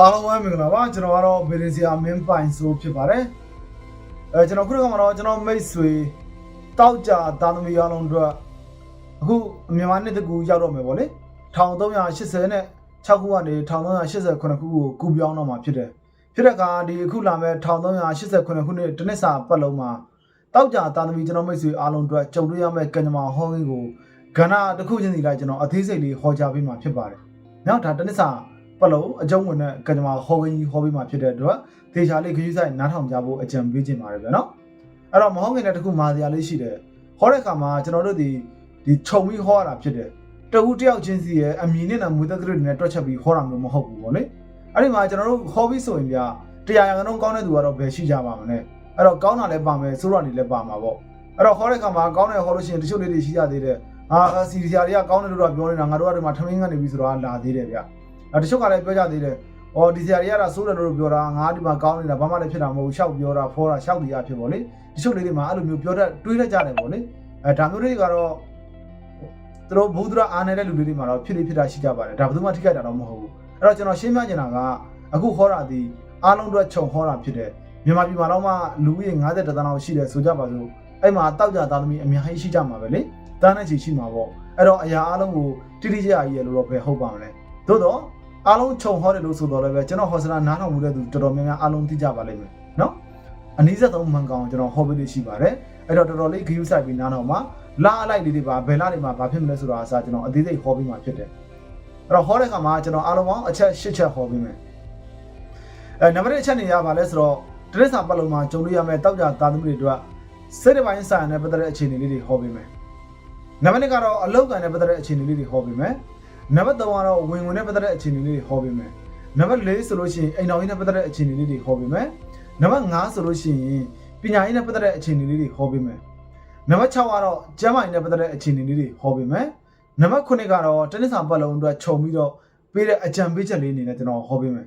အားလုံးပဲမင်္ဂလာပါကျွန်တော်ကတော့ဗီဒီစီယာမင်းပိုင်ဆိုဖြစ်ပါတယ်အဲကျွန်တော်ခုနကမှတော့ကျွန်တော်မိတ်ဆွေတောက်ကြတာသမီအားလုံးတို့အခုမြန်မာနှစ်တကူရောက်တော့မယ်ဗောလေ1380နဲ့6ခုကနေ1389ခုကိုကူပြောင်းတော့မှာဖြစ်တယ်ဖြစ်တဲ့အခါဒီအခုလာမဲ့1389ခုနှစ်တနစ်စာပတ်လုံးမှာတောက်ကြတာသမီကျွန်တော်မိတ်ဆွေအားလုံးတို့ကြုံတွေ့ရမယ့်ကံကြမ္မာဟောင်းကြီးကိုကဏ္ဍတစ်ခုချင်းစီလိုက်ကျွန်တော်အသေးစိတ်လေးဟောကြားပေးမှာဖြစ်ပါတယ်နောက်ဒါတနစ်စာ ပလုံးအကျုံးဝင်တဲ့ကကြမ္မာဟောကင်းကြီးဟောပြီးမှဖြစ်တဲ့အတွက်ဒေချာလေးခရီးဆိုင်နားထောင်ကြဖို့အကြံပေးခြင်းပါတယ်ဗျာနော်အဲ့တော့မဟုတ်ငင်တဲ့တခုမာစရာလေးရှိတယ်ဟောတဲ့အခါမှာကျွန်တော်တို့ဒီဒီခြုံပြီးဟောရတာဖြစ်တယ်တဝူတယောက်ချင်းစီရဲ့အမြင်နဲ့မွေသက်ကလေးတွေနဲ့တွက်ချက်ပြီးဟောတာမျိုးမဟုတ်ဘူးဗောလေအဲ့ဒီမှာကျွန်တော်တို့ဟောပြီးဆိုရင်ဗျာတရားရံကတော့ကောင်းတဲ့သူကတော့ဘယ်ရှိကြပါမလဲအဲ့တော့ကောင်းတာလည်းပါမယ်ဆိုးတာတွေလည်းပါမှာပေါ့အဲ့တော့ဟောတဲ့အခါမှာကောင်းတယ်ဟောလို့ရှိရင်တချို့လေးတွေရှိကြသေးတယ်အာစီဒီဆရာတွေကကောင်းတယ်လို့တော့ပြောနေတာငါတို့ကဒီမှာထမင်းကနေပြီးဆိုတော့လာသေးတယ်ဗျအဲ တချို့ကလည်းပြောကြသေးတယ်။အော်ဒီဆရာတွေကတော့စိုးတယ်လို့ပြောတာငါဒီမှာကောင်းနေတာဘာမှလည်းဖြစ်တာမဟုတ်ဘူး။ရှောက်ပြောတာဖောတာရှောက်တရားဖြစ်ပေါ့လေ။တချို့လေးတွေမှာအဲ့လိုမျိုးပြောတတ်တွေးတတ်ကြတယ်ပေါ့လေ။အဲဒါမျိုးတွေကတော့သူတို့ဘုဒ္ဓရာအားနေတဲ့လူတွေတွေမှာတော့ဖြစ်နေဖြစ်တာရှိကြပါတယ်။ဒါဘယ်သူမှထိခိုက်တာတော့မဟုတ်ဘူး။အဲ့တော့ကျွန်တော်ရှင်းပြချင်တာကအခုဟောတာဒီအားလုံးအတွက်ခြုံဟောတာဖြစ်တယ်။မြန်မာပြည်မှာတော့မှလူဦးရေ90တန်းလောက်ရှိတယ်ဆိုကြပါစို့။အဲ့မှာတောက်ကြသားသမီးအများကြီးရှိကြမှာပဲလေ။တန်းနဲ့ချီရှိမှာပေါ့။အဲ့တော့အရာအားလုံးကိုတိတိကျကျကြီးရလို့တော့ပဲဟုတ်ပါမလဲ။သို့တော့ အားလုံးခြုံဟောတယ်လို့ဆိုတော့လည်းပဲကျွန်တော်ဟောစရာနားထောင်မှုတဲ့သူတော်တော်များများအားလုံးသိကြပါလိမ့်မယ်နော်အနည်းဆက်ဆုံးမှန်ကောင်ကျွန်တော်ဟောပေးလို့ရှိပါတယ်အဲ့တော့တော်တော်လေးဂရုစိုက်ပြီးနားထောင်ပါလာအလိုက်လေးတွေပါဘယ်လာတွေမှာဘာဖြစ်မလဲဆိုတာအစားကျွန်တော်အသေးစိတ်ဟောပြီးမှဖြစ်တယ်အဲ့တော့ဟောတဲ့ခါမှာကျွန်တော်အားလုံးပေါင်းအချက်၈ချက်ဟောပြီးမယ်အဲနံပါတ်1အချက်နေရပါလဲဆိုတော့တရစ္ဆာပတ်လုံးမှာကြုံလို့ရမယ့်တောက်ကြသားသမီးတွေအတွက်စိတ်ပိုင်းဆိုင်နဲ့ပတ်သက်တဲ့အခြေအနေလေးတွေဟောပေးမယ်နံပါတ်2ကတော့အလောက်ကန်နဲ့ပတ်သက်တဲ့အခြေအနေလေးတွေဟောပေးမယ် နံပါတ်3ကတော့ဝင်ဝင်နဲ့ပတ်သက်တဲ့အခြေအနေလေးတွေဟောပေးမယ်နံပါတ်4ဆိုလို့ရှိရင်အိမ်တော်ကြီးနဲ့ပတ်သက်တဲ့အခြေအနေလေးတွေဟောပေးမယ်နံပါတ်5ဆိုလို့ရှိရင်ပညာရေးနဲ့ပတ်သက်တဲ့အခြေအနေလေးတွေဟောပေးမယ်နံပါတ်6ကတော့ကျန်းမာရေးနဲ့ပတ်သက်တဲ့အခြေအနေလေးတွေဟောပေးမယ်နံပါတ်9ကတော့တနစ်စာပတ်လုံးအတွက်ခြုံပြီးတော့ပေးတဲ့အကြံပေးချက်လေးအနေနဲ့ကျွန်တော်ဟောပေးမယ်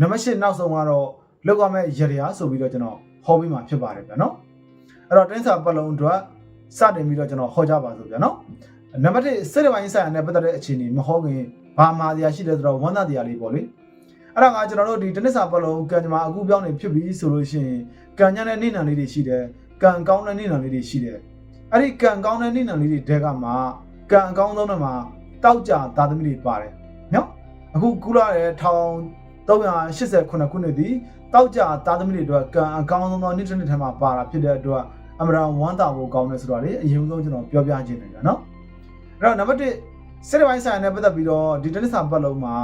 နံပါတ်10နောက်ဆုံးကတော့လောက်ရမယ့်ရရဆိုပြီးတော့ကျွန်တော်ဟောပေးမှာဖြစ်ပါတယ်ဗျာနော်အဲ့တော့တနစ်စာပတ်လုံးအတွက်စတင်ပြီးတော့ကျွန်တော်ဟောကြပါစို့ဗျာနော် နံပါတ်1စိတ်ပိုင်းဆိုင်ရာနဲ့ပတ်သက်တဲ့အခြေအနေမဟုတ်ခင်ဘာမာတရားရှိတယ်ဆိုတော့ဝမ်းသာတရားလေးပေါ့လေအဲ့ဒါကကျွန်တော်တို့ဒီတနစ်စာပတ်လုံးကံကြမ္မာအခုပြောင်းနေဖြစ်ပြီးဆိုလို့ရှိရင်ကံညံတဲ့နေနံလေးတွေရှိတယ်ကံကောင်းတဲ့နေနံလေးတွေရှိတယ်အဲ့ဒီကံကောင်းတဲ့နေနံလေးတွေတဲကမှကံအကောင်းဆုံးတွေမှာတောက်ကြသာသမီတွေပါတယ်နော်အခုကူလာတဲ့1389ခုနှစ်ဒီတောက်ကြသာသမီတွေအတွက်ကံအကောင်းဆုံးသောနေ့တစ်နေ့ထဲမှာပါတာဖြစ်တဲ့အတွက်အမရန်ဝမ်းသာဖို့ကောင်းတယ်ဆိုတော့လေအရင်ဆုံးကျွန်တော်ပြောပြခြင်းတယ်နော်အဲ့ တော့နံပါတ်1စိတ်ပိုင်းဆိုင်ရာနဲ့ပတ်သက်ပြီးတော့ဒီတနစ်စာပတ်လုံးမှာ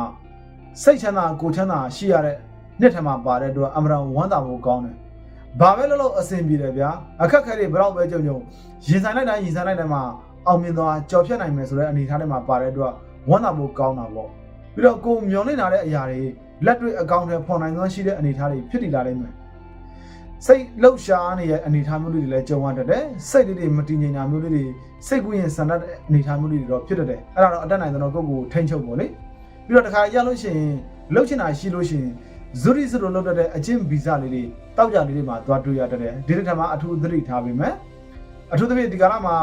စိတ်ချမ်းသာကိုယ်ချမ်းသာရှိရတဲ့နှစ်ထမှာပါတဲ့အတွက်အမရန်ဝမ်းသာဖို့ကောင်းတယ်။ဘာပဲလို့လို့အဆင်ပြေတယ်ဗျာ။အခက်ခဲတွေဘယ်တော့ပဲကြုံကြုံရင်ဆိုင်လိုက်တိုင်းရင်ဆိုင်လိုက်တိုင်းမှာအောင်မြင်သွားကြော်ဖြတ်နိုင်မယ်ဆိုတဲ့အနေအထားတွေမှာပါတဲ့အတွက်ဝမ်းသာဖို့ကောင်းတာပေါ့။ပြီးတော့ကိုယ်မျောလင့်လာတဲ့အရာတွေလက်တွေ့အကောင့်တွေဖော်နိုင်သောရှိတဲ့အနေအထားတွေဖြစ်တည်လာနိုင်မယ်။ စိတ်လှုပ်ရှားနေတဲ့အနေအထားမျိုးတွေလည်းကြုံရတတ်တယ်။စိတ်လေးတွေမတည်ငြိမ်တာမျိုးလေးတွေစိတ်ကူးရင်ဆန္ဒတဲ့အနေအထားမျိုးတွေတော့ဖြစ်တတ်တယ်။အဲ့ဒါတော့အတက်နိုင်တဲ့တော့ကိုယ့်ကိုယ်ထိန်းချုပ်ပေါ့လေ။ပြီးတော့တစ်ခါရလို့ရှိရင်လှုပ်ချင်တာရှိလို့ရှိရင်ဇူရီစလိုလှုပ်တတ်တဲ့အချင်းဗီဇလေးတွေတောက်ကြလေးတွေမှာသွားတွေ့ရတတ်တယ်။ဒီတစ်ထက်မှာအထူးသတိထားပေးမယ်။အထူးသဖြင့်ဒီကာလမှာ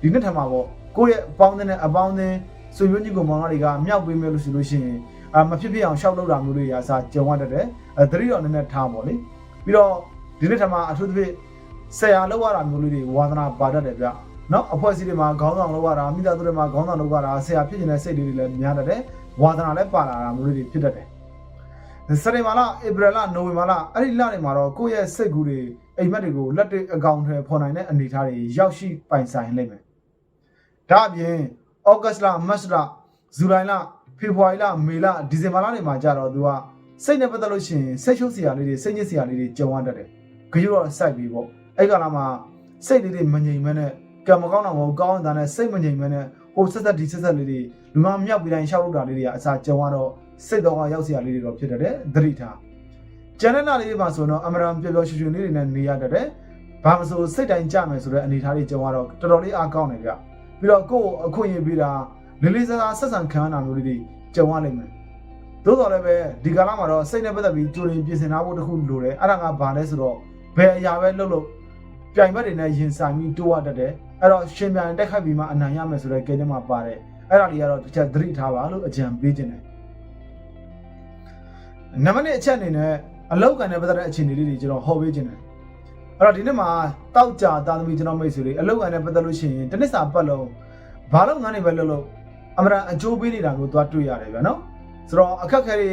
ဒီနှစ်ထက်မှာပေါ့ကိုယ့်ရဲ့အပေါင်းအသင်းနဲ့အပေါင်းအသင်းဆွေမျိုးညီကောင်မောင်တွေကမြောက်ပေးမယ်လို့ဆိုလို့ရှိရင်အာမဖြစ်ဖြစ်အောင်ရှောက်လုပ်တာမျိုးတွေရာစားကြုံရတတ်တယ်။အဲသတိတော်နည်းနည်းထားပေါ့လေ။ပြီးတော့ ဒီနှစ်ထက်မှာအထူးသဖြင့်ဆရာလောက်ရတာမျိုးလေးတွေဝါသနာပါတတ်တယ်ဗျ။နော်အဖွဲ့အစည်းတွေမှာခေါင်းဆောင်လောက်ရတာမိသားစုတွေမှာခေါင်းဆောင်လောက်ရတာဆရာဖြစ်နေတဲ့စိတ်တွေလည်းများတတ်တယ်။ဝါသနာလည်းပါလာတာမျိုးလေးတွေဖြစ်တတ်တယ်။စနေမာလာဧပြီလနိုဝင်ဘာလအဲ့ဒီလတွေမှာတော့ကိုယ့်ရဲ့စိတ်ကူးတွေအိမ်မက်တွေကိုလက်တွေ့အကောင့်ထဲပေါ်နိုင်တဲ့အနေအထားတွေရောက်ရှိပိုင်ဆိုင်လိမ့်မယ်။ဒါအပြင်ဩဂတ်စ်လမတ်လဇူလိုင်လဖေဖော်ဝါရီလမေလဒီဇင်ဘာလတွေမှာကြတော့သူကစိတ်နဲ့ပတ်သက်လို့ရှိရင်စိတ်ရှုပ်စရာလေးတွေစိတ်ညစ်စရာလေးတွေကြုံရတတ်တယ်။ ကြွတော့စိုက်ပြီးပေါ့။အဲ့ကလာမှာစိတ်လေးတွေမငြိမ်မဲနဲ့ကံမကောင်းတာမဟုတ်ကောင်းတာနဲ့စိတ်မငြိမ်မဲနဲ့ဟိုဆက်ဆက်ဒီဆက်ဆက်လေးတွေလူမမြောက်ပြီးတိုင်းရှောက်လို့တာလေးတွေကအစာကြုံရတော့စိတ်တော်ကရောက်စရာလေးတွေတော့ဖြစ်တတ်တယ်သတိထားကျန်တဲ့နာလေးတွေမှာဆိုတော့အမရန်ပျော်ပျော်ရွှင်ရွှင်လေးတွေနဲ့နေရတတ်တယ်ဘာမဆိုစိတ်တိုင်းကြမယ်ဆိုတဲ့အနေအထားတွေကြုံရတော့တော်တော်လေးအားကောင်းတယ်ဗျပြီးတော့ကိုယ့်အခွင့်အရေးပေးတာလေးလေးစားစားဆက်ဆံခံရတာမျိုးလေးတွေကြုံရလိမ့်မယ်သို့တော်လည်းပဲဒီကာလမှာတော့စိတ်နဲ့ပတ်သက်ပြီးကြိုရင်ပြင်ဆင်ထားဖို့တခုလိုတယ်အဲ့ဒါကဘာလဲဆိုတော့ ဘယ်အရာပဲလုပ်လို့ပြိုင်ဘက်တွေနဲ့ရင်ဆိုင်ပြီးတိုးရတတ်တယ်အဲ့တော့ရှင်ပြန်တက်ခတ်ပြီးမှအနိုင်ရမယ်ဆိုတဲ့ကိန်းထဲမှာပါတယ်အဲ့ဒါတွေကတော့တစ်ချက်သတိထားပါလို့အကြံပေးခြင်းတယ်နံပါတ်1အချက်အနေနဲ့အလောက်ကန်နဲ့ပတ်သက်တဲ့အခြေအနေလေးတွေကျွန်တော်ဟောပေးခြင်းတယ်အဲ့တော့ဒီနေ့မှာတောက်ကြတာသမီကျွန်တော်မိတ်ဆွေတွေအလောက်ကန်နဲ့ပတ်သက်လို့ရှိရင်တစ်နှစ်စာပတ်လုံးဘာလို့ငန်းနေပဲလို့လို့အမှန်အကျိုးပေးနေတာကိုသွားတွေ့ရတယ်ဗျာနော်ဆိုတော့အခက်ခဲတွေ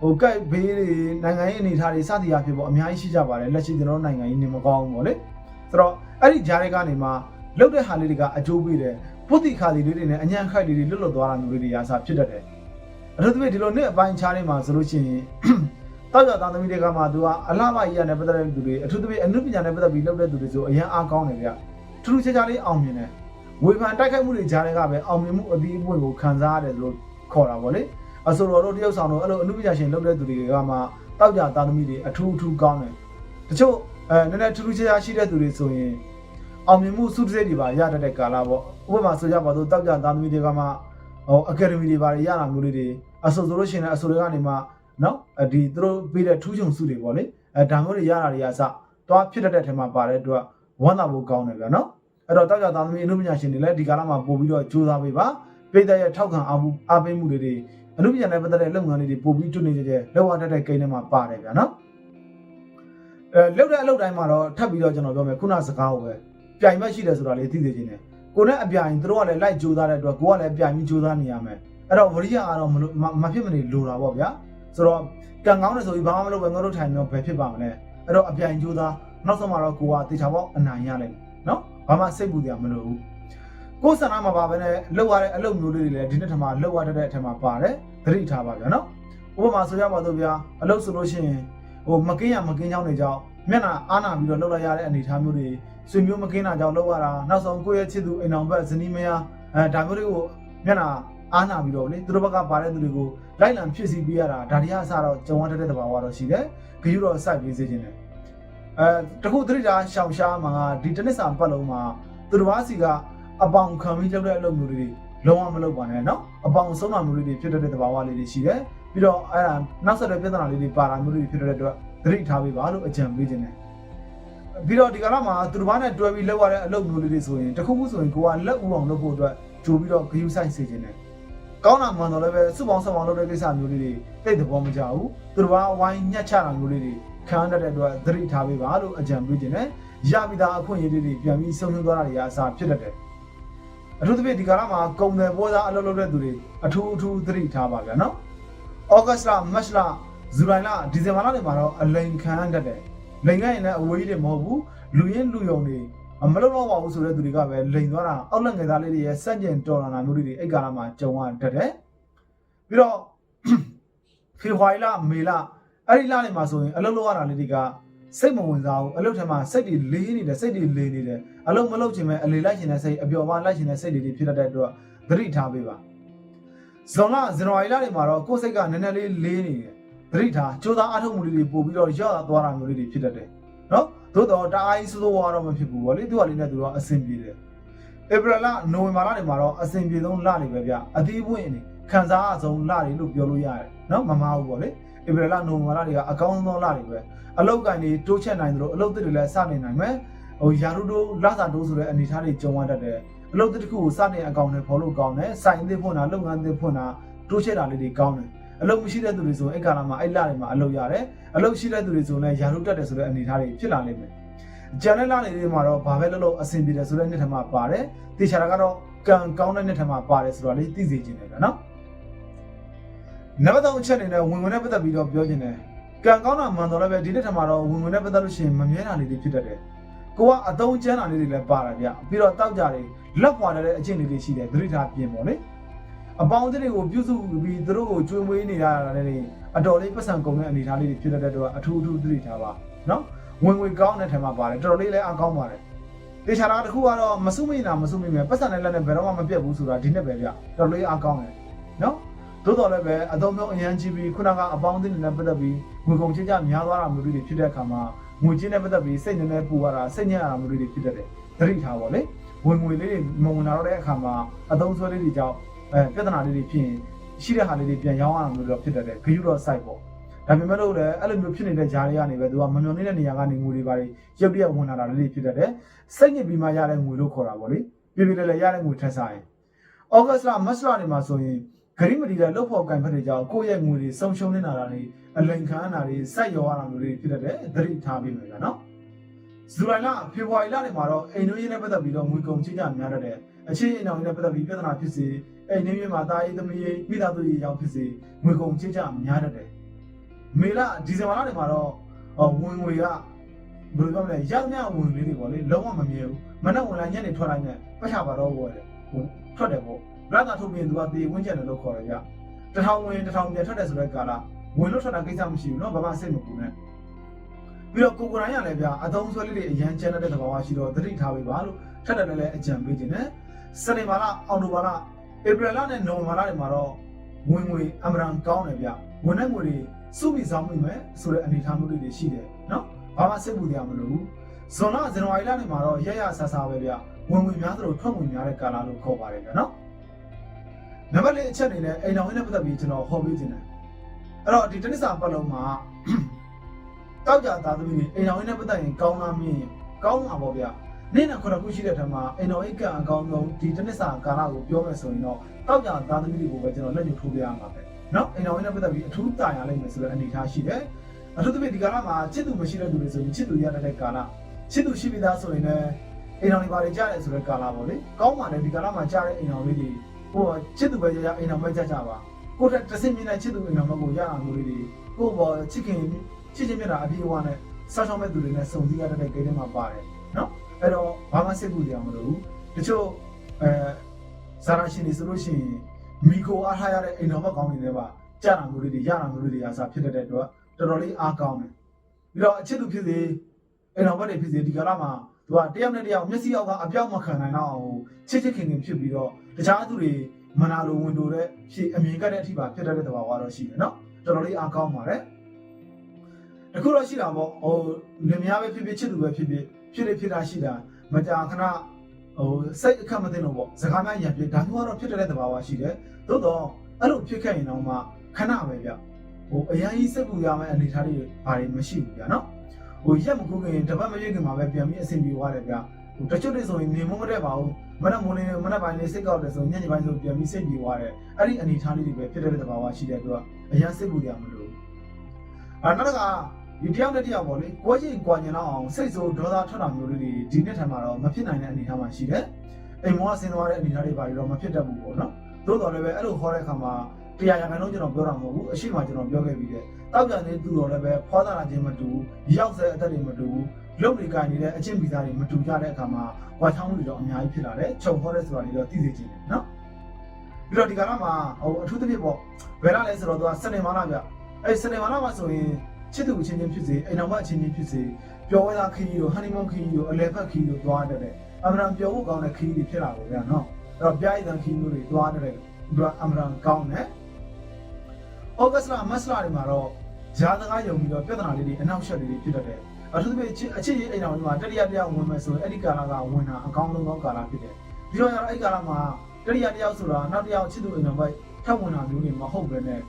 ဟိုကက်ဘေးတွေနိုင်ငံရေးအနေအထားတွေစသည်အဖြစ်ပေါ့အများကြီးရှိကြပါတယ်လက်ရှိကျွန်တော်နိုင်ငံကြီးနေမကောင်းဘူးပေါ့လေဆိုတော့အဲ့ဒီဂျားတွေကနေမှလုတ်တဲ့ဟာလေးတွေကအကျိုးပေးတယ်ပုတ်တိခါလေးတွေနဲ့အညံခိုက်လေးတွေလွတ်လွတ်သွားတာမျိုးလေးတွေရာစားဖြစ်တတ်တယ်အထူးသဖြင့်ဒီလိုနှစ်အပိုင်းခြားလေးမှာဆိုလို့ရှိရင်တောက်ကြသားသမီးတွေကမှသူကအလှမကြီးရနဲ့ပတ်သက်တဲ့သူတွေအထူးသဖြင့်အနုပညာနဲ့ပတ်သက်ပြီးလုပ်တဲ့သူတွေဆိုအရန်အားကောင်းတယ်ဗျထူးထူးခြားခြားလေးအောင်မြင်တယ်ဝေဖန်တိုက်ခိုက်မှုတွေကြားတွေကပဲအောင်မြင်မှုအပြီးအပွင့်ကိုခံစားရတယ်လို့ခေါ်တာဗောလေ အဆိုတော်တို့တရုတ်ဆောင်တို့အဲ့လိုအနုပညာရှင်လုပ်တဲ့သူတွေကမှတောက်ကြသားသမီးတွေအထူးအထူးကောင်းတယ်တချို့အဲနည်းနည်းထူးထူးခြားခြားရှိတဲ့သူတွေဆိုရင်အောင်မြင်မှုစုတစိတ်တွေပါရတတ်တဲ့ကာလပေါ့ဥပမာဆိုကြပါတော့တောက်ကြသားသမီးတွေကမှဟိုအကယ်ဒမီတွေပါရတာမျိုးလေးတွေအဆိုဆိုလို့ရှိရင်အဆိုတွေကနေမှနော်အဲဒီသူတို့ပေးတဲ့ထူးချွန်စုတွေပေါ့လေအဲဒါမျိုးတွေရတာတွေကစသွားဖြစ်တတ်တဲ့ထဲမှာပါတဲ့အတွက်ဝမ်းသာဖို့ကောင်းတယ်ဗျာနော်အဲ့တော့တောက်ကြသားသမီးအနုပညာရှင်တွေလည်းဒီကာလမှာပို့ပြီးတော့ကြိုးစားပေးပါပြည်တဲ့ရဲ့ထောက်ခံအားမှုအားပေးမှုတွေတွေ အနုပညာနဲ့ပတ်သက်တဲ့လုပ်ငန်းလေးတွေပို့ပြီးတွနေကြတဲ့လောက်ရတတ်တဲ့ကိန်းထဲမှာပါတယ်ဗျာနော်အဲလောက်တဲ့အလုပ်တိုင်းမှာတော့ထပ်ပြီးတော့ကျွန်တော်ပြောမယ်ခုနစကားကိုပဲပြိုင်ဘက်ရှိတယ်ဆိုတာလေးသိသိချင်းတယ်ကိုနဲ့အပြိုင်သူတို့ကလည်းလိုက်ကြိုးစားတဲ့အတွက်ကိုကလည်းပြိုင်ပြီးကြိုးစားနေရမယ်အဲ့တော့ဝရိယအားတော့မလို့မဖြစ်မနေလိုတာပေါ့ဗျာဆိုတော့ကံကောင်းတယ်ဆိုပြီးဘာမှမလုပ်ပဲငါတို့ထိုင်တော့ဘယ်ဖြစ်ပါမလဲအဲ့တော့အပြိုင်ကြိုးစားနောက်ဆုံးမှာတော့ကိုကတေချာပေါက်အနိုင်ရလိုက်နော်ဘာမှစိတ်ပူစရာမလိုဘူး ကိုယ်ဆန္ဒမှာပါပဲနဲ့လောက်ရတဲ့အလုပ်မျိုးလေးတွေလည်းဒီနေ့ထမှာလောက်ရတဲ့အထက်မှာပါတယ်သတိထားပါဗျာနော်ဥပမာဆိုရပါတော့ဗျာအလုပ်ဆိုလို့ရှိရင်ဟိုမကင်းရမကင်းချောင်းတွေကြောင့်မျက်နှာအားနာပြီးတော့လောက်လိုက်ရတဲ့အနေအထားမျိုးတွေဆွေမျိုးမကင်းတာကြောင့်လောက်ရတာနောက်ဆုံးကိုယ့်ရဲ့ချစ်သူအိမ်အောင်ဘက်ဇနီးမယားအဲဒါမျိုးတွေကိုမျက်နှာအားနာပြီးတော့လေသူတို့ဘက်ကပါတဲ့သူတွေကိုလိုက်လံဖြစ်စီပေးရတာဒါတွေကအစတော့ကြုံရတတ်တဲ့တဘာဝတော့ရှိတယ်ဂရုတော့စိုက်ပေးစေခြင်းတယ်အဲတခုသတိထားရှောင်ရှားမှာဒီတနစ်စာပတ်လုံးမှာသူတစ်ပါးစီက အပေါင်ခံပြီးလုပ်တဲ့အလုပ်မျိုးတွေလုံးဝမလုပ်ပါနဲ့နော်အပေါင်ဆုံးတာမျိုးတွေဖြစ်တဲ့သဘာဝလေးတွေရှိတယ်ပြီးတော့အဲ့ဒါနောက်ဆက်တဲ့ပြဿနာလေးတွေပါတာမျိုးတွေဖြစ်တဲ့အတွက်သတိထားပေးပါလို့အကြံပေးခြင်းတယ်ပြီးတော့ဒီကလာမှာသူတစ်ပါးနဲ့တွဲပြီးလောက်ရတဲ့အလုပ်မျိုးလေးတွေဆိုရင်တခုခုဆိုရင်ကိုကလက်ဦးအောင်လုပ်ဖို့အတွက်ဂျိုးပြီးတော့ဂယူဆိုင်စေခြင်းတယ်ကောင်းတာမှန်တော့လည်းပဲစုပေါင်းဆောင်အောင်လုပ်တဲ့ကိစ္စမျိုးလေးတွေတိတ်သဘောမကျဘူးသူတစ်ပါးဝိုင်းညှက်ချတာမျိုးလေးတွေခံရတဲ့အတွက်သတိထားပေးပါလို့အကြံပေးခြင်းတယ်ရပြီးသားအခွင့်အရေးတွေပြန်ပြီးဆုံးရှုံးသွားတာတွေအစားဖြစ်တတ်တယ် အထူးသဖြင့်ဒီကာလမှာကုံတယ်ပွဲသားအလုပ်လုပ်တဲ့သူတွေအထူးအထူးသတိထားပါဗျာနော်ဩဂတ်စ်လမတ်လဇူလိုင်လဒီဇင်ဘာလတွေမှာတော့အလိန်ခံတတ်တယ်လိန်ကရင်လည်းအဝေးကြီးတွေမဟုတ်ဘူးလူရင်းလူယုံတွေမလုံလောက်ပါဘူးဆိုတဲ့သူတွေကပဲလိန်သွားတာအောက်လက်ငယ်သားလေးတွေရဲ့စန့်ကျင်တော်လာတာမျိုးတွေအဲ့ကာလမှာကြုံရတတ်တယ်ပြီးတော့ဖေဖော်ဝါရီလမေလအဲ့ဒီလတွေမှာဆိုရင်အလုပ်လုပ်ရတာလေးတွေက စိတ်မဝင်စားဘူးအလုပ်ထဲမှာစိတ်တွေလေးနေတယ်စိတ်တွေလေးနေတယ်အလုပ်မလုပ်ချင်မဲ့အလေလိုက်ချင်တဲ့စိတ်အပျော်ပါလိုက်ချင်တဲ့စိတ်တွေဖြစ်တတ်တဲ့အတွက်သတိထားပေးပါဇွန်လဇန်နဝါရီလတွေမှာတော့ကိုယ်စိတ်ကနည်းနည်းလေးလေးနေတယ်သတိထားကြိုးစားအားထုတ်မှုလေးတွေပို့ပြီးတော့ရောက်သွားတာမျိုးလေးတွေဖြစ်တတ်တယ်နော်သို့တော့တအားကြီးစိုးစိုးဝါတော့မဖြစ်ဘူးဗောလေသူကလေးနဲ့သူတော့အဆင်ပြေတယ်ဧပြီလနိုဝင်ဘာလတွေမှာတော့အဆင်ပြေဆုံးလတွေပဲဗျအသီးပွင့်နေခံစားအဆုံးလတွေလို့ပြောလို့ရတယ်နော်မမားဘူးဗောလေ ဧပြီလနိုဝင်ဘာလတွေကအကောင်းဆုံးလတွေပဲအလောက်ကန်တွေတိုးချက်နိုင်သလိုအလောက်တွေလည်းစနေနိုင်မယ်ဟိုယာရုတိုးလစာတိုးဆိုတဲ့အနေအထားတွေကြုံရတတ်တယ်အလုပ်တစ်ခုကိုစတင်အကောင့်နဲ့ဖော်လို့ကောင်းတယ်။စိုင်သစ်ဖွင့်တာလုပ်ငန်းသစ်ဖွင့်တာတိုးချက်တာလေးတွေကောင်းတယ်။အလုပ်မရှိတဲ့သူတွေဆိုအဲ့ကာလမှာအဲ့လတွေမှာအလုပ်ရတယ်။အလုပ်ရှိတဲ့သူတွေဆိုလည်းယာရုတက်တယ်ဆိုတဲ့အနေအထားတွေဖြစ်လာလိမ့်မယ်။ဂျန်နယ်လာတွေမှာတော့ဘာပဲလုပ်လို့အဆင်ပြေတယ်ဆိုတဲ့နှစ်ထမှာပါတယ်။တေချာတာကတော့ကံကောင်းတဲ့နှစ်ထမှာပါတယ်ဆိုတာလေးသိစေချင်တယ်ဗျာနော်။ နံပါတ်3အချက်အနေနဲ့ဝင်ဝင်နဲ့ပတ်သက်ပြီးတော့ပြောချင်တယ်။ကံကောင်းတာမှန်တော့လည်းပဲဒီနှစ်ထမှာတော့ဝင်ဝင်နဲ့ပတ်သက်လို့ရှိရင်မမြဲတာလေးတွေဖြစ်တတ်တယ်။ကိုကအတုံးကျန်းတာလေးတွေလည်းပါတာဗျ။ပြီးတော့တောက်ကြတယ်လက်ပွာတဲ့အကျင့်လေးတွေရှိတယ်သတိထားပြင်ပေါ့လေအပေါင်းအသင်းတွေကိုပြုစုပြီးသူတို့ကိုကျွေးမွေးနေရတာလည်းအတော်လေးပတ်စံကုန်တဲ့အနေအထားလေးတွေဖြစ်တဲ့အတွက်အထူးအထူးသတိထားပါနော်ဝင်ဝင်ကောင်းတဲ့ထဲမှာပါတယ်တော်တော်လေးလည်းအကောင်းပါတယ်တေချာတာတစ်ခုကတော့မစုမိနာမစုမိမယ်ပတ်စံနဲ့လက်နဲ့ဘယ်တော့မှမပြတ်ဘူးဆိုတာဒီနှစ်ပဲဗျတော်တော်လေးအကောင်းတယ်နော် သို့တော်လည်းပဲအသုံးပြုံးအရန်ကြီးပြီးခုနကအပေါင်းအသင်းတွေနဲ့ပတ်သက်ပြီးငွေကုန်ချင်းကြများသွားတာမျိုးတွေဖြစ်တဲ့အခါမှာငွေချင်းနဲ့ပတ်သက်ပြီးစိတ်နည်းနည်းပူရတာစိတ်ညစ်ရတာမျိုးတွေဖြစ်တတ်တယ်သတိထားပါလေဝင်ငွေလေးတွေမဝင်လာတော့တဲ့အခါမှာအသုံးဆွဲလေးတွေကြောင့်အဲပြဿနာလေးတွေဖြစ်ရင်ရှိတဲ့ဟာလေးတွေပြန်ရောင်းရတာမျိုးတော့ဖြစ်တတ်တယ်ဂရုတော့စိုက်ပေါ့ဒါပေမဲ့လို့လည်းအဲ့လိုမျိုးဖြစ်နေတဲ့ဂျားတွေကနေပဲသူကမမျောနေတဲ့နေရာကနေငွေတွေပါတွေရုပ်တရက်ဝင်လာတာလေးတွေဖြစ်တတ်တယ်စိတ်ညစ်ပြီးမှရတဲ့ငွေလို့ခေါ်တာပေါ့လေပြပြလဲလဲရတဲ့ငွေထက်စားရင်ဩဂတ်စ်လမတ်လနေမှာဆိုရင် ဂရိမတီတဲ့လှုပ်ဖို့ကံဖက်တွေကြောင့်ကိုယ့်ရဲ့ငွေတွေဆုံးရှုံးနေတာတွေအလိန်ခံရတာတွေစိုက်ရောရတာမျိုးတွေဖြစ်တတ်တယ်သတိထားပြီးမယ်ဗျာနော်ဇူလိုင်လဖေဖော်ဝါရီလတွေမှာတော့အိမ်တွင်းရေးနဲ့ပတ်သက်ပြီးတော့ငွေကုန်ချင်းကြများတတ်တယ်အခြေအိမ်အောင်ရေးနဲ့ပတ်သက်ပြီးပြဿနာဖြစ်စေအိမ်တွင်းရေးမှာတာရေးသမီးရေးမိသားစုရေးရောက်ဖြစ်စေငွေကုန်ချင်းကြများတတ်တယ်မေလဒီဇင်ဘာလတွေမှာတော့ဝင်ငွေကဘယ်လိုပြောမလဲရောက်မြဝင်လေးတွေပေါ့လေလုံးဝမမြဲဘူးမနဲ့ဝင်လာညနေထွက်လိုက်နဲ့ပတ်ချပါတော့ဘောတယ်ဟိုထွက်တယ်ပေါ့ ရတာထုတ်ပြီးသူကတေဝင်းကျက်တယ်လို့ခေါ်တယ်ဗျတထောင်ဝင်တထောင်ပြန်ထွက်တယ်ဆိုတဲ့ကာလဝင်လို့ထွက်တာကိစ္စမရှိဘူးเนาะဘာမှစိတ်မပူနဲ့ပြီးတော့ကိုကိုရိုင်းရလည်းဗျအသုံးဆွဲလေးတွေအရန်ကျန်တဲ့သဘောရှိတော့သတိထားပေးပါလို့ထပ်တယ်လည်းအကြံပေးခြင်းနဲ့စနေမာလာအော်တိုဘာလာဧပြီလနဲ့နိုဝင်ဘာလတွေမှာတော့ဝင်ငွေအမရန်ကောင်းတယ်ဗျဝင်တဲ့ငွေတွေစုပြီးဆောင်မိမယ်ဆိုတဲ့အနေအထားမျိုးတွေရှိတယ်เนาะဘာမှစိတ်ပူကြမလို့ဘူးဇွန်လဇန်နဝါရီလတွေမှာတော့ရရဆဆပဲဗျဝင်ငွေများသလိုထွက်ငွေများတဲ့ကာလလို့ခေါ်ပါတယ်ဗျနော် နံပါတ်လေးအချက်အနေနဲ့အိမ်တော်ရင်းနဲ့ပတ်သက်ပြီးကျွန်တော်ဟောပေးခြင်းတယ်အဲ့တော့ဒီတနစ်စာပတ်လုံးမှာတောက်ကြသားသမီးတွေအိမ်တော်ရင်းနဲ့ပတ်သက်ရင်ကောင်းလားမင်းကောင်းမှာပေါ့ဗျနေ့နဲ့ခုနှစ်ခုရှိတဲ့ထက်မှာအိမ်တော်အိတ်ကအကောင်းဆုံးဒီတနစ်စာကာလကိုပြောမယ်ဆိုရင်တော့တောက်ကြသားသမီးတွေကိုပဲကျွန်တော်လက်ညှိုးထိုးပြရမှာပဲနော်အိမ်တော်ရင်းနဲ့ပတ်သက်ပြီးအထူးတာယာလိမ့်မယ်ဆိုတဲ့အနေအထားရှိတယ်အထူးသဖြင့်ဒီကာလမှာချစ်သူမရှိတဲ့သူတွေဆိုရင်ချစ်သူရတဲ့ကာလချစ်သူရှိပြီးသားဆိုရင်လည်းအိမ်တော်တွေပါလေကြားတယ်ဆိုတဲ့ကာလပေါ့လေကောင်းပါလေဒီကာလမှာကြားတဲ့အိမ်တော်လေးတွေ ဟိုချစ်သူပဲရရအိမ်တော်ပဲကြားကြပါကိုယ့်တက်တဆင့်မြင်တဲ့ချစ်သူအိမ်တော်ဘက်ကိုရအောင်မျိုးလေးတွေကိုယ့်ဘောချစ်ခင်ချစ်ချင်းမြတ်တာအပြည့်အဝနဲ့ဆောက်ရှောက်မဲ့သူတွေနဲ့စုံစည်းရတဲ့ကိန်းတွေမှာပါတယ်နော်အဲ့တော့ဘာမှစိတ်ပူကြမလို့တချို့အဲဇာရာရှင်တွေဆိုလို့ရှိရင်မိကိုအားထားရတဲ့အိမ်တော်ဘက်ကောင်းနေတဲ့ပါကြားတာမျိုးလေးတွေရတာမျိုးလေးတွေအစားဖြစ်တဲ့အတွက်တော်တော်လေးအားကောင်းတယ်ပြီးတော့အချစ်သူဖြစ်စေအိမ်တော်ဘက်တွေဖြစ်စေဒီကာလမှာသူကတယောက်နဲ့တယောက်မျက်စိအောက်ကအပြောက်မခံနိုင်တော့အောင်ချစ်ချစ်ခင်ခင်ဖြစ်ပြီးတော့ တခြားသူတွေမနာလိုဝင်လို့တဲ့ဖြစ်အမြင်ကတဲ့အထိပါဖြစ်တတ်တဲ့သဘာဝတော့ရှိတယ်နော်တော်တော်လေးအားကောင်းပါတယ်တခုတော့ရှိတာပေါ့ဟိုလင်မယားပဲဖြစ်ဖြစ်ချစ်သူပဲဖြစ်ဖြစ်ဖြစ်လေဖြစ်တာရှိတာမကြာခဏဟိုစိတ်အခက်မသိလို့ပေါ့စကားများရံပြဒါမျိုးကတော့ဖြစ်တဲ့သဘာဝရှိတယ်သို့တော့အဲ့လိုဖြစ်ခဲ့ရင်တော့မှခဏပဲဗျဟိုအရင်ကြီးစိတ်ပူရမယ့်အနေအထားတွေဘာတွေမရှိဘူးဗျာနော်ဟိုရက်မကူခင်တပတ်မရွေးခင်မှာပဲပြန်ပြီးအဆင်ပြေသွားတယ်ဗျဟို တချို့တွေဆိုရင်နေမမတဲ့ပါဘူးမနက်မိုးလင်းမနက်ပိုင်းလေးစိတ်ကောက်တယ်ဆိုညနေပိုင်းဆိုပြန်ပြီးစိတ်ပြေသွားတယ်အဲ့ဒီအနေအထားလေးတွေပဲဖြစ်တဲ့သဘာဝရှိတဲ့အတွက်အရင်စိတ်ပူရမလို့အဲ့နောက်ကဒီတယောက်နဲ့တယောက်ပေါ့လေကိုချင်းကွာညင်တော့အောင်စိတ်ဆိုးဒေါသထွက်တာမျိုးလေးတွေဒီနှစ်ထံမှာတော့မဖြစ်နိုင်တဲ့အနေအထားမှာရှိတယ်အိမ်မောကဆင်းသွားတဲ့အနေအထားတွေပါတော့မဖြစ်တတ်ဘူးပေါ့နော်သို့တော်လည်းပဲအဲ့လိုခေါ်တဲ့အခါမှာတရားရခိုင်လုံးကျွန်တော်ပြောတာမဟုတ်ဘူးအရှိမကျွန်တော်ပြောခဲ့ပြီးတယ်တောက်ကြနေသူတော်လည်းပဲဖွာသားလာခြင်းမတူဘူးရောက်စေအသက်တွေမတူဘူး လုံတွေကင်နေတဲ့အချင်းဗီဇာတွေမတူကြတဲ့အခါမှာဝါချောင်းတွေတော့အများကြီးဖြစ်လာတယ်ခြုံခေါ်တဲ့ဆိုတာတွေတော့သိစေချင်တယ်နော်ပြီးတော့ဒီကနေ့မှာဟိုအထူးသဖြင့်ပေါ့ဘယ်လာလဲဆိုတော့သူကစနေမာလာဗျအဲ့စနေမာလာမှာဆိုရင်ချစ်သူအချင်းချင်းဖြစ်စေအိမ်တော်မအချင်းချင်းဖြစ်စေပျော်ဝဲသားခီးတို့ဟန်နီမွန်ခီးတို့အလဲဖက်ခီးတို့သွားတတ်တယ်အမှန်ပျော်ဖို့ကောင်းတဲ့ခီးတွေဖြစ်လာတယ်ဗျာနော်အဲ့တော့ပြားရည်တန်ခီးမျိုးတွေသွားတတ်တယ်သူကအမှန်ကောင်းတယ်ဩဂတ်လမတ်လတွေမှာတော့ဂျာတကားယုံပြီးတော့ပြဿနာလေးတွေအနောက်ရှက်လေးတွေဖြစ်တတ်တယ် အထူးသဖြင့်အချစ်ရေးအိမ်တော်ကြီးမှာတတိယတရားဝင်မယ်ဆိုရင်အဲ့ဒီကာလကဝင်တာအကောင်းဆုံးသောကာလဖြစ်တယ်ပြီးတော့အဲ့ကာလမှာတတိယတရားဆိုတာနောက်တရားချစ်သူအိမ်တော်ဘက်ထပ်ဝင်တာမျိုးတွေမဟုတ်ပဲနဲ့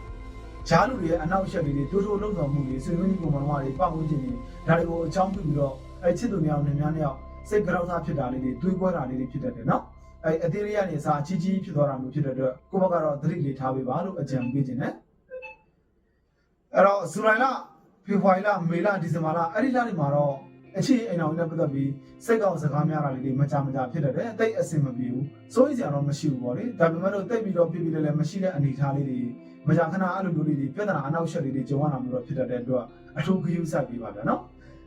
ဂျားလူတွေရဲ့အနောက်ရှက်လေးတွေတိုးတိုးလုံဆောင်မှုတွေဆွေးနွေးမှုပုံမှန်တွေပတ်ဝန်းကျင်တွေဒါတွေကိုအကြောင်းပြုပြီးတော့အဲ့ချစ်သူများနဲ့များနဲ့စိတ်ကြောက်စားဖြစ်တာလေးတွေတွေးကွဲတာလေးတွေဖြစ်တတ်တယ်နော်အဲ့အသေးလေးကနေစာအကြီးကြီးဖြစ်သွားတာမျိုးဖြစ်တဲ့အတွက်ကိုဘကတော့သတိလေးထားပေးပါလို့အကြံပေးခြင်းနဲ့အဲ့တော့ဇူလိုင်လ ဖေဖော်ဝါရီလမေလဒီဇင်ဘာလအဲ့ဒီလတွေမှာတော့အချစ်အိမ်အောင်နဲ့ပတ်သက်ပြီးစိတ်ကောက်စကားများတာလေးတွေမကြမကြဖြစ်တတ်တယ်အသိအစင်မပြေဘူးစိုးရိမ်စရာတော့မရှိဘူးပေါ့လေဒါပေမဲ့လို့တိတ်ပြီးတော့ပြပြလေးလည်းမရှိတဲ့အနေအထားလေးတွေမကြခဏအဲ့လိုမျိုးလေးတွေပြဿနာအနောက်ရှက်လေးတွေကြုံရတာမျိုးတော့ဖြစ်တတ်တဲ့အတွက်အထူးဂရုစိုက်ပေးပါဗျာနော်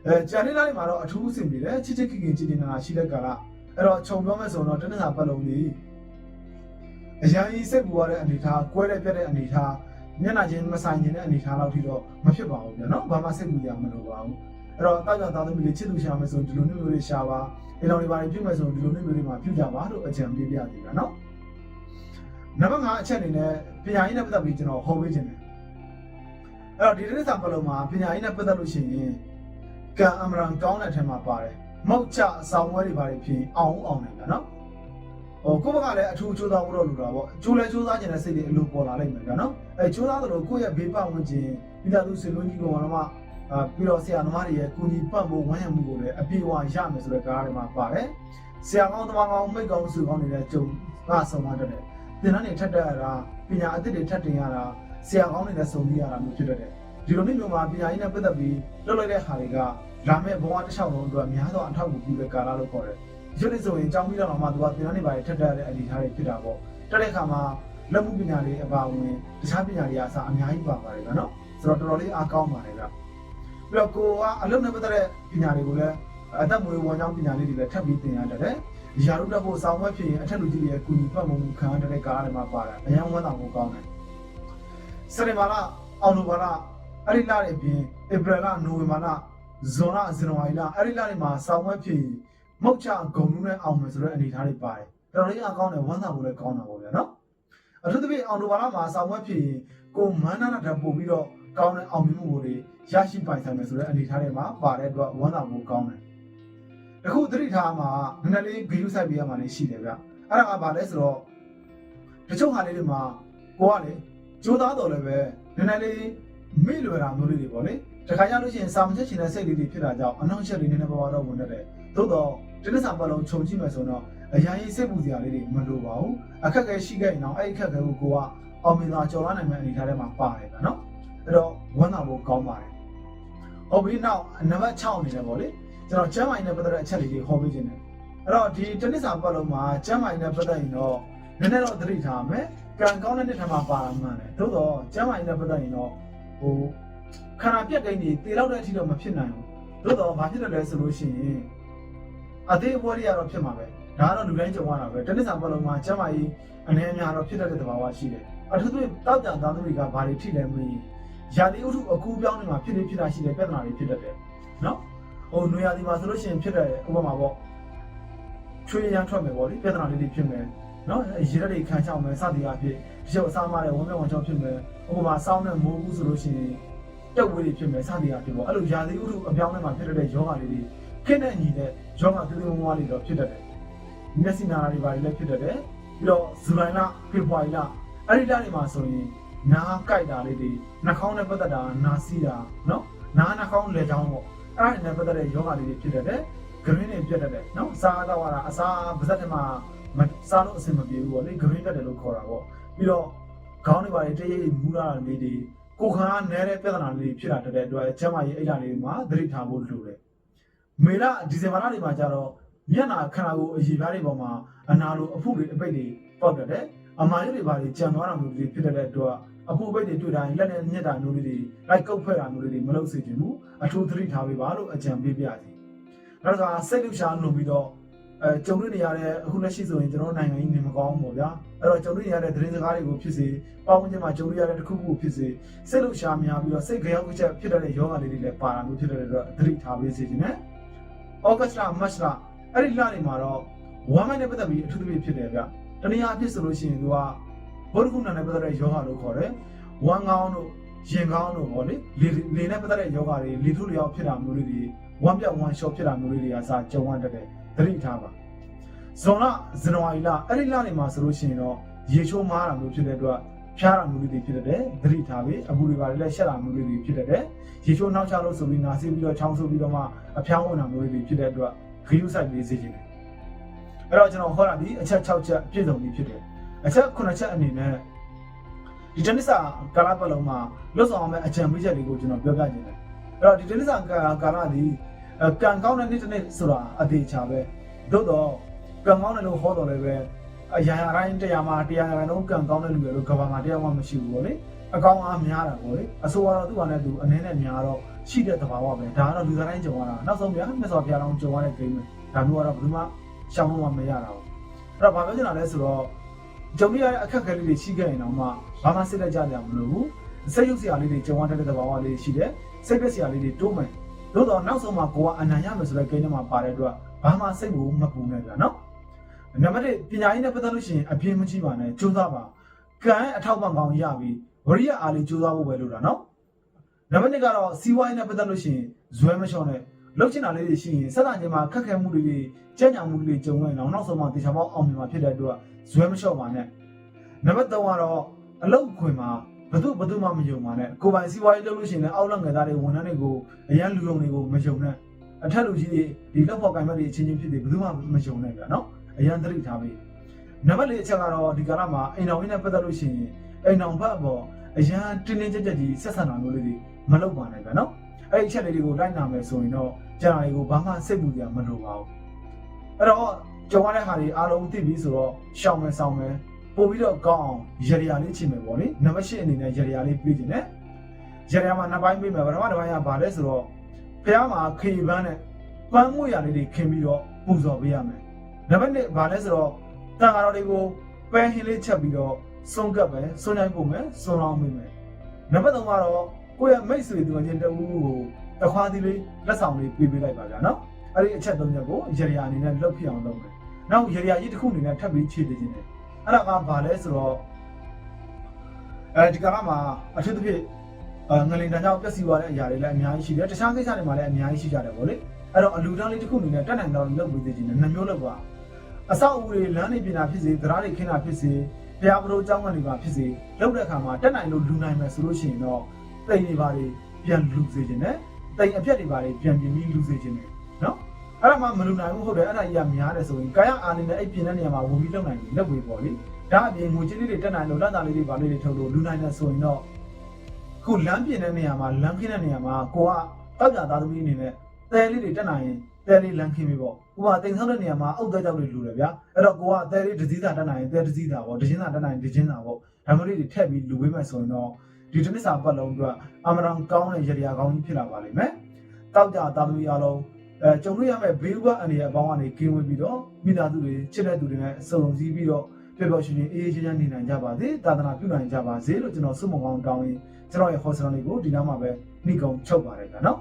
အဲဂျာနေလာတွေမှာတော့အထူးအဆင်ပြေတယ်ချစ်ချစ်ခင်ခင်ကြည်ကြည်နာနာရှိတဲ့ကာလအဲ့တော့ခြုံပြောမယ်ဆိုတော့တနင်္လာပတ်လုံးလေးအရင်ကြီးစိတ်ပူရတဲ့အနေအထားကွဲတဲ့ပြက်တဲ့အနေအထား မျက်နှာချင်းမဆိုင်ခြင်းတဲ့အနေအထားလောက်ထိတော့မဖြစ်ပါဘူးဗျာနော်ဘာမှစိတ်ပူရမလို့ပါဘူးအဲ့တော့တောက်ကြတောင်းသမီးလေးချစ်သူရှာမယ်ဆိုဒီလိုမျိုးလေးရှာပါဒီလိုလေးပါပြုမယ်ဆိုဒီလိုမျိုးလေးမှာပြုကြပါလို့အကြံပေးပြသေးတာနော်နံပါတ်5အချက်အနေနဲ့ပညာရေးနဲ့ပတ်သက်ပြီးကျွန်တော်ဟောပေးခြင်းတယ်အဲ့တော့ဒီတိရစ္ဆာန်ပလုံးမှာပညာရေးနဲ့ပတ်သက်လို့ရှိရင်ကံအမရန်ကောင်းတဲ့အထက်မှာပါတယ်မောက်ချအဆောင်ဝဲတွေပါဖြစ်အောင်အောင်နေတာနော် ဟိုကိုယ့်ဘက်ကလည်းအထူးစူးစမ်းဖို့တော့လိုတာပေါ့ကျိုးလဲစူးစမ်းခြင်းတဲ့စိတ်တွေအလိုပေါ်လာလိမ့်မယ်ဗျာနော်အဲစူးစမ်းသလိုကိုယ့်ရဲ့ဘေးပတ်ဝန်းကျင်မိသားစုဆွေမျိုးကြီးကောင်တော်အာပြီးတော့ဆရာသမားတွေရဲ့ကုညီပတ်ဖို့ဝမ်းရမှုကိုလည်းအပြေအဝရမယ်ဆိုတဲ့ကားတွေမှာပါတယ်ဆရာကောင်းသမားကောင်းမိတ်ကောင်းစုကောင်းနေတဲ့ကြုံကဆုံးမတတ်တယ်သင်တန်းတွေထက်တက်ရတာပညာအသစ်တွေထက်တင်ရတာဆရာကောင်းတွေနဲ့စုံပြီးရတာမျိုးဖြစ်တတ်တယ်ဒီလိုမျိုးမှာပညာရေးနဲ့ပတ်သက်ပြီးလုပ်လိုက်တဲ့ဟာတွေကလာမဲ့ဘဝတစ်လျှောက်လုံးအတွက်အများသောအထောက်အကူပြုတဲ့ကာလလို့ခေါ်တယ် ဒီလိုဆိုရင်အကြောင်းပြီးတော့မှသူကသင်တန်းတွေပါထက်တဲ့အနေအထားတွေဖြစ်တာပေါ့တက်တဲ့အခါမှာလက်မှုပညာတွေအပါအဝင်တခြားပညာတွေအစားအများကြီးပါပါတယ်ဗျာနော်ဆိုတော့တော်တော်လေးအားကောင်းပါတယ်ဗျပြီးတော့ကိုကအလုပ်နဲ့ပတ်သက်တဲ့ပညာတွေကိုလည်းအသက်မွေးဝမ်းကြောင်းပညာလေးတွေလည်းထပ်ပြီးသင်ရတယ်တဲ့ရာထူးတက်ဖို့စောင်းဝက်ဖြစ်ရင်အထက်လူကြီးရဲ့ကုညီဖတ်မှုခံရတဲ့ကားတွေမှာပါတယ်အရင်ဝမ်းသာမှုကောင်းတယ်စနေပါလားအောင်လိုပါလားအဲ့ဒီလတွေပြင်ဧပြီလနိုဝင်ဘာလဇွန်လဇန်နဝါရီလအဲ့ဒီလတွေမှာစောင်းဝက်ဖြစ်ရင် မုတ်ချဂုံလူနဲ့အောင်မယ်ဆိုတဲ့အနေအထားတွေပါတယ်တော်တော်လေးအကောင်းတယ်ဝမ်းသာမှုလည်းကောင်းတာပေါ့ဗျာနော်အထူးသဖြင့်အောင်လိုပါလားမှာစောင်းဝက်ဖြစ်ရင်ကိုမန်းနာတာပို့ပြီးတော့ကောင်းတဲ့အောင်မြင်မှုတွေရရှိပိုင်ဆိုင်မယ်ဆိုတဲ့အနေအထားတွေမှာပါတဲ့အတွက်ဝမ်းသာမှုကောင်းတယ်အခုသတိထားမှာနည်းနည်းလေးဂရုစိုက်ပေးရမှာလေးရှိတယ်ဗျအဲ့ဒါကဘာလဲဆိုတော့တချို့ဟာလေးတွေမှာကိုကလေကြိုးသားတော်လည်းပဲနည်းနည်းလေးမေ့လွယ်တာမျိုးလေးတွေပေါ့လေတခါကြလို့ရှိရင်စာမချက်ချင်တဲ့စိတ်လေးတွေဖြစ်တာကြောင့်အနောက်ချက်လေးနည်းနည်းပါးပါးတော့ဝင်တတ်တယ်သို့တော့ ဒီနေ့စာပတ်လုံးခြုံကြည့်မယ်ဆိုတော့အရာကြီးစိတ်ပူစရာလေးတွေမလိုပါဘူးအခက်အခဲရှိခဲ့ရင်တော့အဲ့ဒီအခက်အခဲကိုကိုကအောင်မြင်စွာကျော်လွှားနိုင်မယ့်အနေအထားထဲမှာပါတယ်ဗျနော်အဲ့တော့ဝမ်းသာဖို့ကောင်းပါတယ်ဟုတ်ပြီနောက်နံပါတ်6အနေနဲ့ပေါ့လေကျွန်တော်ကျမ်းမာရေးနဲ့ပတ်သက်တဲ့အချက်လေးတွေဟောပေးခြင်းတယ်အဲ့တော့ဒီတနစ်စာပတ်လုံးမှာကျမ်းမာရေးနဲ့ပတ်သက်ရင်တော့နည်းနည်းတော့သတိထားမယ်ကံကောင်းတဲ့နှစ်ထမှာပါလာမှန်းတယ်သို့တော့ကျမ်းမာရေးနဲ့ပတ်သက်ရင်တော့ဟိုခန္ဓာပြက်ကိန်းတွေတေလောက်တဲ့အထိတော့မဖြစ်နိုင်ဘူးသို့တော့ဘာဖြစ်တယ်လဲဆိုလို့ရှိရင် အသေးအဖွဲတွေကတော့ဖြစ်မှာပဲဒါကတော့လူတိုင်းကြုံရတာပဲတနစ်စာပတ်လုံးမှာကျမ်းမာရေးအနေအများတော့ဖြစ်တတ်တဲ့သဘာဝရှိတယ်အထူးသဖြင့်တောက်ကြံသားသမီးကဘာတွေထိလဲမင်းရာသီဥတုအကူပြောင်းနေမှာဖြစ်နေဖြစ်တာရှိတဲ့ပြဿနာတွေဖြစ်တတ်တယ်နော်ဟိုနွေရာသီမှာဆိုလို့ရှိရင်ဖြစ်တယ်ဥပမာပေါ့ချွေးရမ်းထွက်မယ်ပေါ့လေပြဿနာလေးတွေဖြစ်မယ်နော်ရေရက်တွေခံချောင်းမယ်စသည်အဖြစ်ဒီလိုအစားမတဲ့ဝမ်းမြောက်ဝမ်းကြောက်ဖြစ်မယ်ဥပမာစောင်းတဲ့မိုးဘူးဆိုလို့ရှိရင်တက်ဝေးတွေဖြစ်မယ်စသည်အဖြစ်ပေါ့အဲ့လိုရာသီဥတုအပြောင်းအလဲမှာဖြစ်တဲ့ယောဂလေးတွေ ခက်တဲ့ညီတဲ့ယောဂသွေးသွေးမွားလေးတော့ဖြစ်တတ်တယ်မျက်စိနာတွေပါလည်းဖြစ်တတ်တယ်ပြီးတော့ဇူလိုင်လဖေဖော်ဝါရီလအဲ့ဒီလတွေမှာဆိုရင်နားကြိုက်တာလေးတွေနှာခေါင်းနဲ့ပတ်သက်တာနားစီးတာနော်နားနှာခေါင်းလေချောင်းပေါ့အဲ့ဒါနဲ့ပတ်သက်တဲ့ယောဂလေးတွေဖြစ်တတ်တယ်။ green တွေဖြစ်တတ်တယ်နော်။စားတော့ရတာအစားပါဇက်တွေမှာမစားလို့အဆင်မပြေဘူးပေါ့လေ။ green တက်တယ်လို့ခေါ်တာပေါ့။ပြီးတော့ခေါင်းတွေပါလေတရိပ်မူလာတာလေးတွေကိုခံအားနည်းတဲ့ပြဿနာလေးတွေဖြစ်လာတဲ့အတွက်ကျန်းမာရေးအဲ့ဒါလေးမှာသတိထားဖို့လိုတယ်။ မေလဒီဇင်ဘာလတွေမှာကျတော့မျက်နာခန္ဓာကိုယ်အရည်ပြားတွေပေါ်မှာအနာလိုအဖုတွေအပိတ်တွေပေါက်တတ်တယ်။အမာရွတွေပါလေကြံသွားတာမျိုးတွေဖြစ်တဲ့အတွက်အဖုအပိတ်တွေတွေ့တိုင်းလက်နဲ့ညက်တာမျိုးလေးတွေလိုက်ကုတ်ဖွဲ့တာမျိုးလေးတွေမလုပ်စေချင်ဘူးအထူးသတိထားပေးပါလို့အကြံပေးပြစီနောက်တစ်ခါစိတ်လှရှားလို့ပြီးတော့အဲကြုံတွေ့နေရတဲ့အခုလက်ရှိဆိုရင်ကျွန်တော်နိုင်ငံကြီးနေမကောင်းဘူးပေါ့ဗျာအဲ့တော့ကြုံတွေ့နေရတဲ့သတင်းစကားတွေကိုဖြစ်စေပေါင်းချင်းမှာကြုံတွေ့ရတဲ့တစ်ခုခုဖြစ်စေစိတ်လှရှားများပြီးတော့စိတ်ကြောက်ချက်ဖြစ်တဲ့ယောဂလေးတွေလည်းပါတာမျိုးဖြစ်တဲ့အတွက်သတိထားပေးစေချင်တယ် ဩဂတ်လမတ်လအဲ့ဒီလတွေမှာတော့ဝမ်းမိုင်းနဲ့ပတ်သက်ပြီးအထူးသဖြင့်ဖြစ်တယ်ဗျတနည်းအားဖြင့်ဆိုလို့ရှိရင်သူကဘုဒ္ဓကုဏနဲ့ပတ်သက်တဲ့ယောဂလို့ခေါ်တယ်ဝမ်းကောင်းတို့ရင်ကောင်းတို့ပေါ့လေလေလေနဲ့ပတ်သက်တဲ့ယောဂတွေလေထုလျောက်ဖြစ်တာမျိုးလေးတွေဝမ်းပြောက်ဝမ်းလျှော့ဖြစ်တာမျိုးလေးတွေကစာကြုံရတတ်တယ်သတိထားပါဇွန်လဇန်နဝါရီလအဲ့ဒီလတွေမှာဆိုလို့ရှိရင်တော့ရေချိုးမားတာမျိုးဖြစ်တဲ့အတွက် ဖျားတာမျိုးလေးတွေဖြစ်တတ်တယ်သတိထားပြီးအပူတွေပါလည်းရှက်တာမျိုးလေးတွေဖြစ်တတ်တယ်ရေချိုးနောက်ချလို့ဆိုပြီးနာစီပြီးတော့ချောင်းဆိုးပြီးတော့မှအဖျားဝင်တာမျိုးလေးတွေဖြစ်တဲ့အတွက်ဂရုစိုက်လေးစေချင်တယ်အဲ့တော့ကျွန်တော်ဟောတာဒီအချက်6ချက်ပြည့်စုံပြီဖြစ်တယ်အချက်9ချက်အနေနဲ့ဒီတနစ်စာကာလပတ်လုံးမှာလွတ်ဆောင်အောင်မဲ့အကြံပေးချက်တွေကိုကျွန်တော်ပြောပြခြင်းတယ်အဲ့တော့ဒီတနစ်စာကာလဒီကံကောင်းတဲ့နေ့တစ်နေ့ဆိုတာအသေးချာပဲသို့တော့ကံကောင်းတယ်လို့ဟောတော်လည်းပဲ အရာရာတိုင်းတရားမှာတရားရာတိုင်းကံကောင်းတဲ့လူတွေလို့ကဘာမှာတရားမှမရှိဘူးပေါ့လေအကောင်အားများတာပေါ့လေအဆိုကတော့သူ့ဟာနဲ့သူအနေနဲ့များတော့ရှိတဲ့သဘာဝပဲဒါကတော့လူသားတိုင်းကြုံရတာနောက်ဆုံးပြမြတ်စွာဘုရားတော်ကြုံရတဲ့ဂိမ်းပဲဒါမျိုးကတော့ဘယ်သူမှရှောင်လို့မရတာဘူးအဲ့တော့ဘာပြောချင်တာလဲဆိုတော့ကြုံရတဲ့အခက်အခဲလေးတွေရှိခဲ့ရင်တော့မှဘာမှစိတ်လက်ကြကြမလို့ဘူးစိတ်ရုပ်စရာလေးတွေကြုံရတဲ့သဘာဝလေးရှိတယ်စိတ်ပျက်စရာလေးတွေတိုးမယ်သို့တော့နောက်ဆုံးမှာကိုကအနံ့ရမယ်ဆိုတဲ့ဂိမ်းထဲမှာပါတဲ့အတွက်ဘာမှစိတ်ကိုမပူနဲ့ဗျာနော် နံပါတ်1ပညာရေးနဲ့ပတ်သက်လို့ရှိရင်အပြင်းမကြီးပါနဲ့ကြိုးစားပါကံအထောက်ပံ့ကောင်းရပြီးဝရိယအားလေးကြိုးစားဖို့ပဲလို့တာနော်နံပါတ်2ကတော့စီးပွားရေးနဲ့ပတ်သက်လို့ရှိရင်ဇွဲမလျှော့နဲ့လှုပ်ချင်တာလေးတွေရှိရင်စက်တာချင်းမှာခက်ခဲမှုတွေတွေကြမ်းကြံမှုတွေကြုံရင်တော့နောက်ဆုံးမှာတေချာပေါက်အောင်မြင်မှာဖြစ်တဲ့အတွက်ဇွဲမလျှော့ပါနဲ့နံပါတ်3ကတော့အလုတ်ခွင်မှာဘသူဘသူမှမယုံပါနဲ့ကိုပိုင်စီးပွားရေးလုပ်လို့ရှိရင်လည်းအောက်လက်ငယ်သားတွေဝန်ထမ်းတွေကိုအရန်လူယုံတွေကိုမယုံနဲ့အထက်လူကြီးတွေဒီလောက်ဖို့ကံမဲ့တွေအချင်းချင်းဖြစ်တယ်ဘယ်သူမှမယုံနဲ့ဗျာနော် အရန်သတိထားပြီးနံပါတ်၄အချက်ကတော့ဒီကာလမှာအိမ်တော်ရင်းနဲ့ပတ်သက်လို့ရှိရင်အိမ်တော်ဘက်အပေါ်အရန်တင်းတင်းကြပ်ကြပ်ကြီးဆက်ဆံတာမျိုးလေးတွေမလုပ်ပါနဲ့ဗျာနော်အဲ့ဒီအချက်လေးတွေကိုလိုက်နာမယ်ဆိုရင်တော့ကျန်တာတွေကိုဘာမှစိတ်ပူစရာမလိုပါဘူးအဲ့တော့ကြုံရတဲ့ဟာတွေအားလုံးသိပြီဆိုတော့ရှောင်မယ်ဆောင်မယ်ပို့ပြီးတော့ကောင်းအောင်ရရလေးချင်မယ်ပေါ့လေနံပါတ်၈အနေနဲ့ရရလေးပြေးခြင်းနဲ့ရရမှာနှစ်ပိုင်းပြေးမယ်ပထမတစ်ပိုင်းကဘာလဲဆိုတော့ဖះမှာခေပန်းနဲ့ပန်းမွေရလေးတွေခင်းပြီးတော့ပူဇော်ပေးရမယ် နံပါတ်2ဘာလဲဆိုတော့တန်ဃာတော်တွေကိုပန်းဟင်းလေးချက်ပြီးတော့စုံကပ်မယ်စုံနိုင်ပုံမယ်စုံလောင်းပေးမယ်နံပါတ်3ကတော့ကိုယ့်ရဲ့မိတ်ဆွေသူငယ်ချင်းတဦးကိုတခွားသီးလေးလက်ဆောင်လေးပေးပေးလိုက်ပါဗျာနော်အဲ့ဒီအချက်၃ချက်ကိုရရအနေနဲ့လုပ်ဖြစ်အောင်လုပ်မယ်နောက်ရရကြီးတစ်ခုအနေနဲ့ထပ်ပြီးခြေတည်ခြင်းတယ်အဲ့ဒါကဘာလဲဆိုတော့အဲဒီကရမှာအထူးသဖြင့်အဲငလင်တန်းကြောင့်ပျက်စီးသွားတဲ့အရာတွေလည်းအများကြီးရှိတယ်တခြားကိစ္စတွေမှာလည်းအများကြီးရှိကြတယ်ဗောလေအဲ့တော့အလူတန်းလေးတစ်ခုအနေနဲ့တက်နိုင်တော့လုပ်ပေးသေးခြင်းနဲ့နှမျိုးလုပ်ပါ အဆောက်အဦတွေလမ်းတွေပြင်တာဖြစ်စေသရားတွေခင်းတာဖြစ်စေဘုရားပရိုးကျောင်းကနေပါဖြစ်စေလုပ်တဲ့အခါမှာတက်နိုင်လို့လူနိုင်မယ်ဆိုလို့ရှိရင်တော့တိမ်တွေပါတွေပြန်လူစေခြင်းနဲ့တိမ်အပြက်တွေပါတွေပြန်ပြင်ပြီးလူစေခြင်းနဲ့နော်အဲ့ဒါမှမလူနိုင်ဘူးဟုတ်တယ်အဲ့ဒါကြီးကများတယ်ဆိုရင်ကာယအာနိနဲ့အဲ့ပြင်တဲ့နေရာမှာဝင်ပြီးလုပ်နိုင်ပြီလုပ်ပြီးပေါ့လေဒါအပြင်ငွေကြေးလေးတွေတက်နိုင်လို့လက်သားလေးတွေပါလေးတွေထုတ်လို့လူနိုင်တယ်ဆိုရင်တော့ခုလမ်းပြင်တဲ့နေရာမှာလမ်းခင်းတဲ့နေရာမှာကိုကတောက်ကြသားသမီးအနေနဲ့တဲလေးတွေတက်နိုင်ရင် တဲလေးလမ်းခင်းပြီပေါ့ဥပမာတင်ဆောက်တဲ့နေရာမှာအုတ်တဲကြောက်တွေလူတယ်ဗျာအဲ့တော့ကိုကတဲလေးဒဇီးသာတက်နိုင်ရင်တဲဒဇီးသာပေါ့ဒဇင်းသာတက်နိုင်ရင်ဒဇင်းသာပေါ့ဒါမျိုးလေးတွေထည့်ပြီးလူဝေးမယ်ဆိုရင်တော့ဒီတစ်နစ်စာပတ်လုံးအတွက်အမရန်ကောင်းတဲ့ရရကောင်းကြီးဖြစ်လာပါလိမ့်မယ်တောက်ကြသားသမီးအားလုံးအဲကြုံလို့ရမယ့်ဘေးဥပအနေနဲ့အပေါင်းကနေကင်းဝေးပြီးတော့မိသားစုတွေချစ်တဲ့သူတွေနဲ့အစုံစည်းပြီးတော့ပျော်ပျော်ရွှင်ရွှင်အေးအေးချမ်းချမ်းနေနိုင်ကြပါစေသာသနာပြုနိုင်ကြပါစေလို့ကျွန်တော်ဆုမွန်ကောင်းတောင်းရင်ကျွန်တော်ရဲ့ဟောစရလေးကိုဒီနောက်မှာပဲနှိကုံချုပ်ပါတယ်ဗျာနော်